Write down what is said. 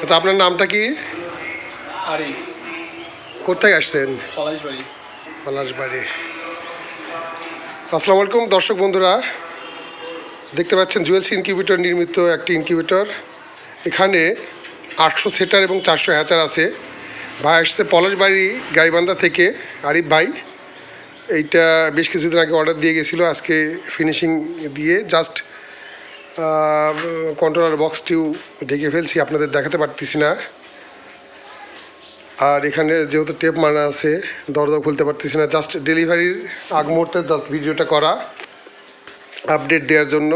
আচ্ছা আপনার নামটা কি? আরে কোথায় আসছেন? পলাশ পলাশবাড়ি। আসসালামু আলাইকুম দর্শক বন্ধুরা। দেখতে পাচ্ছেন জুয়েলস ইনকিউবেটর নির্মিত একটি ইনকিউবেটর। এখানে আটশো সেটার এবং চারশো হ্যাচার আছে। ভাই আসছে পলাশবাড়ি গাইবান্ধা থেকে। আরিফ ভাই এইটা বেশ কিছুদিন আগে অর্ডার দিয়ে গেছিল। আজকে ফিনিশিং দিয়ে জাস্ট কন্ট্রোলার বক্সটিও ঢেকে ফেলছি, আপনাদের দেখাতে পারতেছি না। আর এখানে যেহেতু টেপ মারা আছে দরজা খুলতে পারতেছি না। জাস্ট ডেলিভারির আগ মুহূর্তে জাস্ট ভিডিওটা করা আপডেট দেওয়ার জন্য।